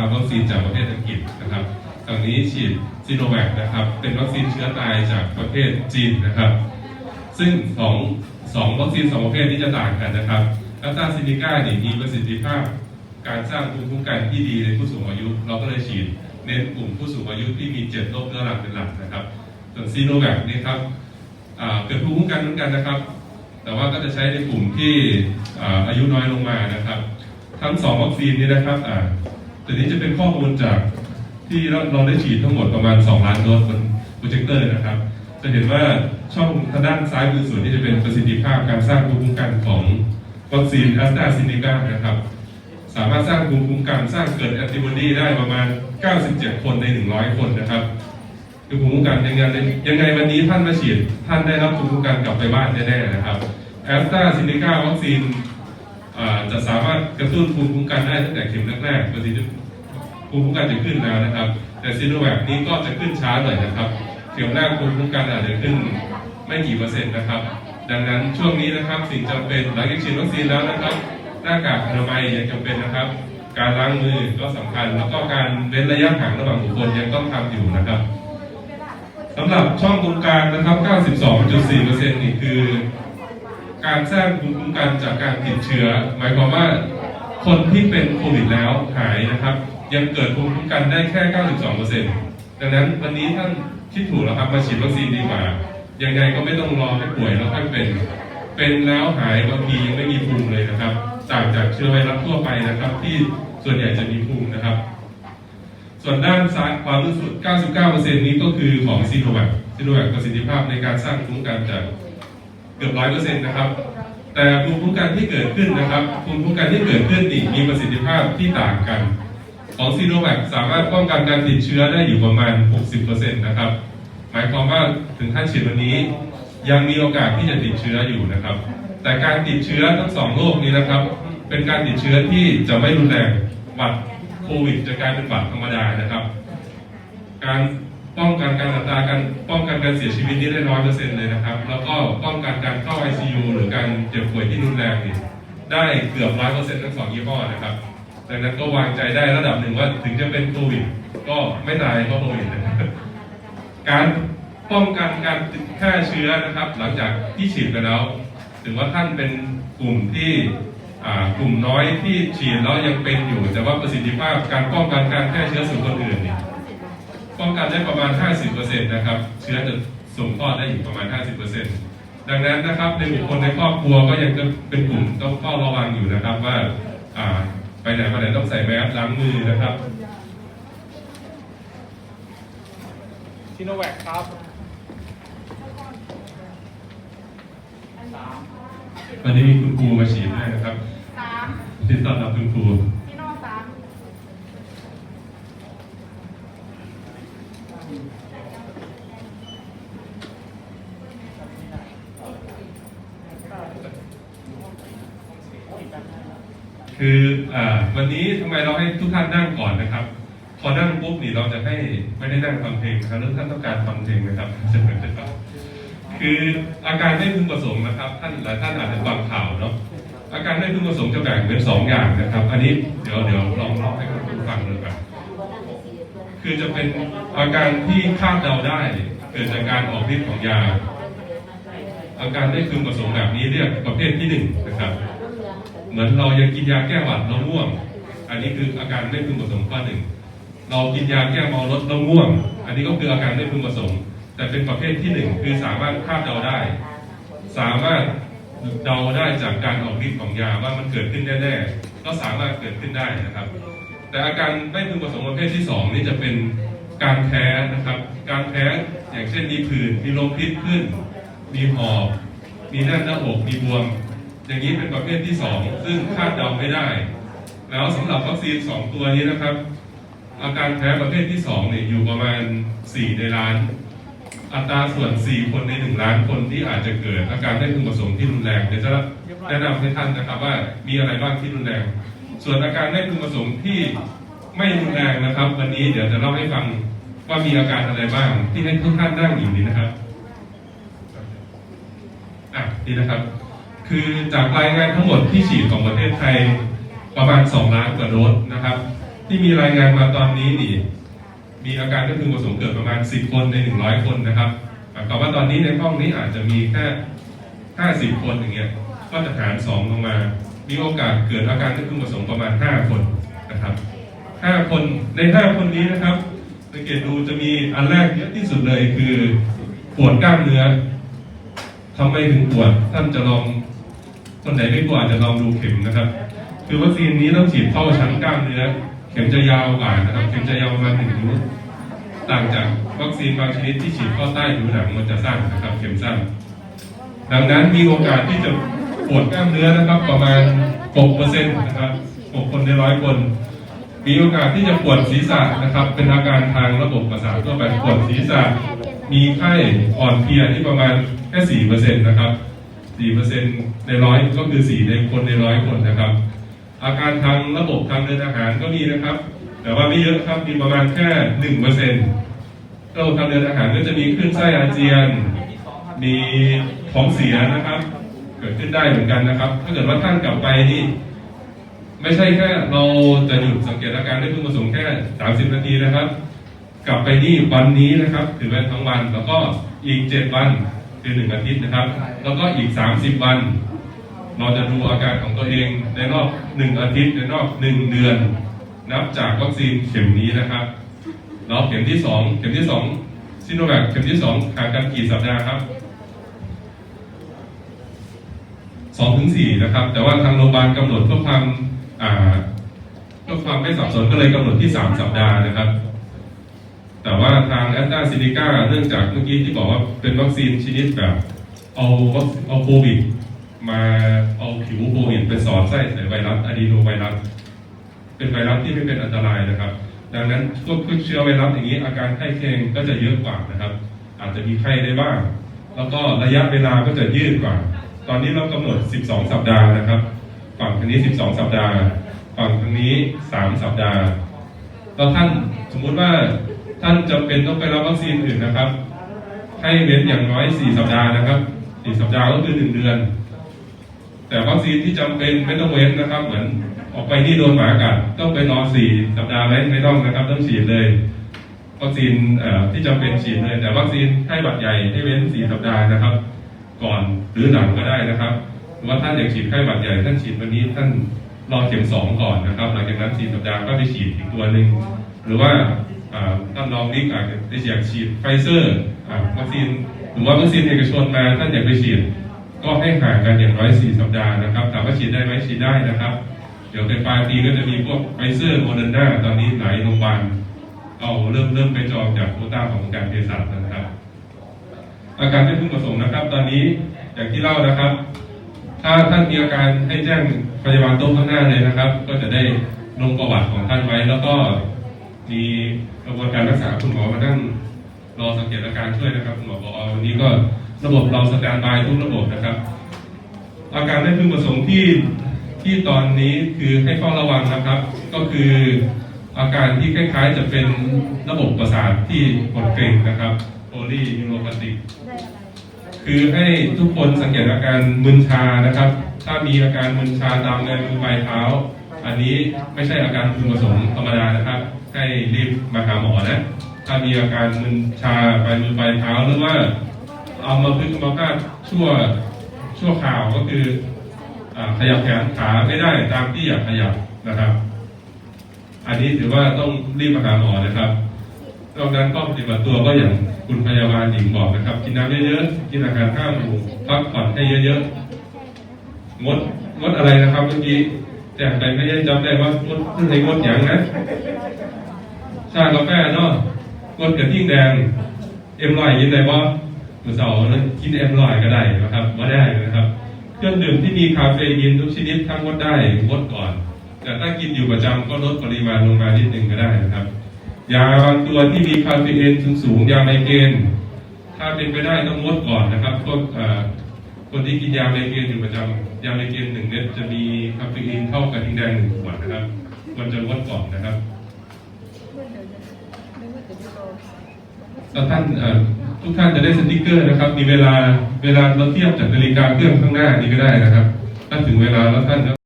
นะครับวัคซีนจากประเทศอังกฤษนะครับฝั่งนี้ฉีดซีโนแวคนะครับ เป็นวัคซีนเชื้อตายจากประเทศจีนนะครับ ซึ่งสองสองวัคซีนสองประเภทนี้จะต่างกันนะครับแอสตราเซเนกาเนี่ยมีประสิทธิภาพการสร้างภูมิคุ้มกันที่ดีในผู้สูงอายุ เราก็เลยฉีดเน้นกลุ่มผู้สูงอายุที่มีเจ็ดโรคเรื้อรังเป็นหลักนะครับ ส่วนซีโนแวคนี่ครับเกิดภูมิคุ้มกันเหมือนกันนะครับ แต่ว่าก็จะใช้ในกลุ่มที่อายุน้อยลงมานะครับ ทั้งสองวัคซีนนี้นะครับ อ่าตัวนี้จะเป็นข้อมูลจากที่เราเราได้ฉีดทั้งหมดประมาณ 2 ล้านโดสบนโปรเจคเตอร์นะครับ จะเห็นว่าช่องทางด้านซ้ายมือสุดนี่จะเป็นประสิทธิภาพการสร้างภูมิคุ้มกันของวัคซีนแอสตราเซเนกานะครับ สามารถสร้างภูมิคุ้มกันสร้างเกิดแอนติบอดีได้ประมาณ 97 คนใน 100 คนนะครับคือภูมิคุ้มกันยังไงยังไงวันนี้ท่านมาฉีด ท่านได้รับภูมิคุ้มกันกลับไปบ้านแน่ๆนะครับแอสตราเซเนกาวัคซีน จะสามารถกระตุ้นภูมิคุ้มกันได้ตั้งแต่เข็มแรกๆประสิทธิภูมิคุ้มกันจะขึ้นแล้วนะครับ แต่ซีโนแวคนี้ก็จะขึ้นช้าหน่อยนะครับ เข็มแรกภูมิคุ้มกันอาจจะขึ้นไม่กี่เปอร์เซ็นต์นะครับ ดังนั้นช่วงนี้นะครับสิ่งจำเป็นหลังจากฉีดวัคซีนแล้วนะครับ หน้ากากอนามัยยังจำเป็นนะครับ การล้างมือก็สำคัญ แล้วก็การเว้นระยะห่างระหว่างบุคคลยังต้องทำอยู่นะครับสำหรับช่องตรงกลางนะครับ 92.4%นี่คือ การสร้างภูมิคุ้มกันจากการติดเชื้อ หมายความว่าคนที่เป็นโควิดแล้วหายนะครับ ยังเกิดภูมิคุ้มกันได้แค่ 92%ดังนั้นวันนี้ท่านคิดถูกแล้วครับมาฉีดวัคซีนดีกว่า ยังไงก็ไม่ต้องรอให้ป่วยแล้วค่อยเป็น เป็นแล้วหายบางทียังไม่มีภูมิเลยนะครับ ต่างจากเชื้อไวรัสทั่วไปนะครับ ที่ส่วนใหญ่จะมีภูมินะครับ ส่วนด้านซ้ายความรู้สึก 99%นี้ก็คือของซีโนแวคซีโนแวคประสิทธิภาพในการสร้างภูมิคุ้มกันจาก เกือบร้อยเปอร์เซ็นต์นะครับ แต่ภูมิคุ้มกันที่เกิดขึ้นนะครับภูมิคุ้มกันที่เกิดขึ้นนี่มีประสิทธิภาพที่ต่างกัน ของซีโนแวคสามารถป้องกันการติดเชื้อได้อยู่ประมาณ 60%นะครับ หมายความว่าถึงท่านฉีดวันนี้ ยังมีโอกาสที่จะติดเชื้ออยู่นะครับ แต่การติดเชื้อทั้งสองโรคนี้นะครับ เป็นการติดเชื้อที่จะไม่รุนแรงหวัดโควิดจะกลายเป็นหวัดธรรมดานะครับ การ ป้องกันการอัตราการป้องกันการเสียชีวิตนี่ได้ร้อยเปอร์เซ็นต์เลยนะครับ แล้วก็ป้องกันการเข้า ICU หรือการเจ็บป่วยที่รุนแรงนี่ได้เกือบร้อยเปอร์เซ็นต์ทั้งสองยี่ห้อนะครับดังนั้นก็วางใจได้ระดับหนึ่งว่าถึงจะเป็นโควิดก็ไม่ตายเพราะโควิดนะครับการป้องกันการติดแพร่เชื้อนะครับ หลังจากที่ฉีดไปแล้วถือว่าท่านเป็นกลุ่มที่กลุ่มน้อยที่ฉีดแล้วยังเป็นอยู่ แต่ว่าประสิทธิภาพการป้องกันการแพร่เชื้อสู่คนอื่นเนี่ย ป้องกันได้ประมาณ 50%นะครับเชื้อจะส่งทอดได้อีกประมาณ 50%ดังนั้นนะครับในบุคคลในครอบครัวก็ยังจะเป็นกลุ่มต้องเฝ้าระวังอยู่นะครับว่าอ่าไปไหนมาไหนต้องใส่แมสล้างมือนะครับซิโนแวคครับวันนี้มีคุณครูมาฉีดด้วยนะครับสามที่ต้อนรับคุณครู พี่โน่สาม คืออวันนี้ทำไมเราให้ทุกท่านนั่งก่อนนะครับ พอนั่งปุ๊บนี่เราจะให้ไม่ได้นั่งฟังเพลงนะครับแล้วท่านต้องการฟังเพลงนะครับจะเหมือนกันครับคืออาการไม่พึงประสงค์นะครับ ท่านหลายท่านอาจจะฟังข่าวเนาะอาการไม่พึงประสงค์จะแบ่งเป็นสองอย่างนะครับ อันนี้เดี๋ยวเดี๋ยวลองเล่าให้คุณฟังดูครับคือจะเป็นอาการที่คาดเดาได้ เกิดจากการออกฤทธิ์ของยา อาการไม่พึงประสงค์แบบนี้เรียกประเภทที่หนึ่งนะครับ เหมือนเรายังกินยาแก้หวัดเราง่วง อันนี้คืออาการไม่พึงประสงค์ข้อหนึ่ง เรากินยาแก้เมาลดเราง่วง อันนี้ก็คืออาการไม่พึงประสงค์ แต่เป็นประเภทที่หนึ่งคือสามารถคาดเดาได้ สามารถเดาได้จากการออกฤทธิ์ของยาว่ามันเกิดขึ้นแน่ๆก็สามารถเกิดขึ้นได้นะครับ แต่อาการไม่พึงประสงค์ประเภทที่สองนี่จะเป็นการแพ้นะครับ การแพ้อย่างเช่นมีผื่นมีลมพิษขึ้น มีหอบ มีแน่นหน้าอก มีบวม อย่างนี้เป็นประเภทที่สองซึ่งคาดเดาไม่ได้ แล้วสำหรับวัคซีนสองตัวนี้นะครับ อาการแพ้ประเภทที่สองเนี่ยอยู่ประมาณสี่ในล้าน อัตราส่วนสี่คนในหนึ่งล้านคนที่อาจจะเกิด อาการไม่พึงประสงค์ที่รุนแรงเดี๋ยวจะแนะนำให้ท่านนะครับว่ามีอะไรบ้างที่รุนแรง ส่วนอาการไม่พึงประสงค์ที่ไม่รุนแรงนะครับ วันนี้เดี๋ยวจะเล่าให้ฟังว่ามีอาการอะไรบ้างที่ให้ทุกท่านนั่งอยู่นี้นะครับอะนี่นะครับ คือจากรายงานทั้งหมดที่ฉีดของประเทศไทยประมาณ 2 ล้านกว่าโดสนะครับ ที่มีรายงานมาตอนนี้นี่มีอาการก็คือผสมเกิดประมาณ 10 คนใน 100 คนนะครับหมายความว่าตอนนี้ในห้องนี้อาจจะมีแค่ 50 คนอย่างเงี้ยก็จะหาร 2 ลงมา มีโอกาสเกิดอาการก็คือผสมประมาณ 5 คนนะครับ 5 คนใน 5 คนนี้นะครับสังเกตดูจะมีอันแรกเยอะที่สุดเลยคือปวดกล้ามเนื้อทำไมถึงปวดท่านจะลอง คนไหนไม่กลัวอาจจะลองดูเข็มนะครับ คือวัคซีนนี้ต้องฉีดเข้าชั้นกล้ามเนื้อ เข็มจะยาวกว่านะครับ เข็มจะยาวประมาณหนึ่งนิ้วต่างจากวัคซีนบางชนิดที่ฉีดเข้าใต้ผิวหนังมันจะสั้นนะครับ เข็มสั้น ดังนั้นมีโอกาสที่จะปวดกล้ามเนื้อนะครับ ประมาณ 6%นะครับ6คนในร้อยคน มีโอกาสที่จะปวดศีรษะนะครับ เป็นอาการทางระบบประสาททั่วไปปวดศีรษะ มีไข้อ่อนเพลียที่ประมาณแค่สี่เปอร์เซ็นต์นะครับ สี่เปอร์เซ็นต์ในร้อยก็คือสี่ในคนในร้อยคนนะครับ อาการทางระบบทางเดินอาหารก็มีนะครับ แต่ว่าไม่เยอะครับมีประมาณแค่หนึ่งเปอร์เซ็นต์ระบบทางเดินอาหารก็จะมีคลื่นไส้อาเจียน มีท้องเสียนะครับ เกิดขึ้นได้เหมือนกันนะครับ ถ้าเกิดว่าท่านกลับไปนี่ไม่ใช่แค่เราจะหยุดสังเกตอาการด้วยเครื่องผสมแค่30นาทีนะครับ กลับไปนี่วันนี้นะครับ ถือเป็นทั้งวันแล้วก็อีก7วัน คือหนึ่งอาทิตย์นะครับ แล้วก็อีก 30 วัน เราจะดูอาการของตัวเองในรอบ1อาทิตย์ในรอบ1เดือน นับจากวัคซีนเข็มนี้นะครับแล้วเข็มที่2เข็มที่2ซิโนแวคเข็มที่2ห่างกันกี่สัปดาห์ครับสองถึงสี่นะครับ แต่ว่าทางโรงพยาบาลกำหนดเพื่อความอ่าเพื่อความไม่สับสนก็เลยกำหนดที่สามสัปดาห์นะครับ แต่ว่าทางแอสตราเซเนกาเนื่องจากเมื่อกี้ที่บอกว่าเป็นวัคซีนชนิดแบบ เอาวัคเอาโควิดมาเอาผิวโควิดไปสอดไส้ใส่ไวรัสอะดีโนไวรัส เป็นไวรัสที่ไม่เป็นอันตรายนะครับ ดังนั้นพวกเชื้อไวรัสอย่างนี้อาการไข้เค็งก็จะเยอะกว่านะครับ อาจจะมีไข้ได้บ้าง แล้วก็ระยะเวลาก็จะยืดกว่า ตอนนี้เรากำหนด 12 สัปดาห์นะครับ ฝั่งทางนี้ 12 สัปดาห์ ฝั่งทางนี้ 3 สัปดาห์แล้วท่านสมมุติว่า ท่านจำเป็นต้องไปรับวัคซีนอื่นนะครับ ให้เว้นอย่างน้อย 4 สัปดาห์นะครับ 4 สัปดาห์ก็คือ 1 เดือน แต่วัคซีนที่จำเป็นไม่ต้องเว้นนะครับ เหมือนออกไปที่โดนหมากัดต้องไปรอ 4 สัปดาห์ไหมไม่ต้องนะครับ ต้องฉีดเลย วัคซีนที่จำเป็นฉีดเลย แต่วัคซีนไข้หวัดใหญ่ให้เว้น 4 สัปดาห์นะครับ ก่อนหรือหลังก็ได้นะครับหรือว่าท่านอยากฉีดไข้หวัดใหญ่ท่านฉีดวันนี้ท่านรอเข็มสองก่อนนะครับ หลังจากนั้นสี่สัปดาห์ก็ไปฉีดอีกตัวหนึ่งหรือว่า ท่านลองนิกอาจจะอยากฉีดไฟเซอร์วัคซีนหรือว่าวัคซีนเอกชนมาท่านอยากไปฉีด ก็ให้ห่างกันอย่างน้อยสี่สัปดาห์นะครับถามว่าฉีดได้ไหมฉีดได้นะครับ เดี๋ยวในปลายปีก็จะมีพวกไฟเซอร์โมเดอร์นาตอนนี้หลายโรงพยาบาลเอาเริ่มเริ่มไปจองจากโคต้าของการเภสัชนะครับ อาการไม่พึงประสงค์นะครับ ตอนนี้อย่างที่เล่านะครับ ถ้าท่านมีอาการให้แจ้งพยาบาลโต๊ะข้างหน้าเลยนะครับ ก็จะได้ลงประวัติของท่านไว้แล้วก็มี ระบวนการรักษาคุณหมอมานั่งรอสังเกตอาการช่วยนะครับคุณหมอบอกวันนี้ก็ระบบเราสแตนบายทุกระบบนะครับ อาการไม่พึงประสงค์ที่ที่ตอนนี้คือให้เฝ้าระวังนะครับ ก็คืออาการที่คล้ายๆ จะเป็นระบบประสาทที่กดเกร็งนะครับโพลีนิโรปาติกคือให้ทุกคนสังเกตอาการมึนชานะครับ ถ้ามีอาการมึนชาตามเนื้อมือปลายเท้า อันนี้ไม่ใช่อาการพึงประสงค์ธรรมดานะครับ ให้รีบมาหาหมอนะ ถ้ามีอาการมึนชาไปมือปลายเท้าหรือว่า เอามาพึ่งมาพาดชั่วชั่วข่าวก็คืออขยับแขนขาไม่ได้ตามที่อยากขยับนะครับ อันนี้ถือว่าต้องรีบมาหาหมอนะครับนอกนั้นก็ปฏิบัติตัวก็อย่างคุณพยาบาลหญิงบอกนะครับ กินน้ำเยอะๆกินอาหารข้าวหมูพักผ่อนให้เยอะๆงดงดอะไรนะครับเมื่อกี้แจ้งไปไม่ได้จำได้ว่างดอะไรงดอย่างนะ ชากาแฟเนาะงดกระทิ่งแดง เอ็มลอยยินได้บ่มื้อเสาร์นั้นกินเอ็มลอยก็ได้นะครับบ่ได้นะครับ เครื่องดื่มที่มีคาเฟอีนทุกชนิดทั้งงดได้งดก่อน แต่ถ้ากินอยู่ประจำก็ลดปริมาณลงมานิดหนึ่งก็ได้นะครับ ยาบางตัวที่มีคาเฟอีนสูงๆยาไมเกรนถ้าเป็นไปได้ต้องงดก่อนนะครับพวกคนที่กินยาไมเกรนอยู่ประจำยาไมเกรนหนึ่งเม็ดจะมีคาเฟอีนเท่ากับทิงแดงหนึ่งขวดนะครับควรจะงดก่อนนะครับ แล้วท่านทุกท่านจะได้สติกเกอร์นะครับ มีเวลาเวลาเราเทียบจากนาฬิกาเครื่องข้างหน้านี้ก็ได้นะครับถ้าถึงเวลาแล้วท่าน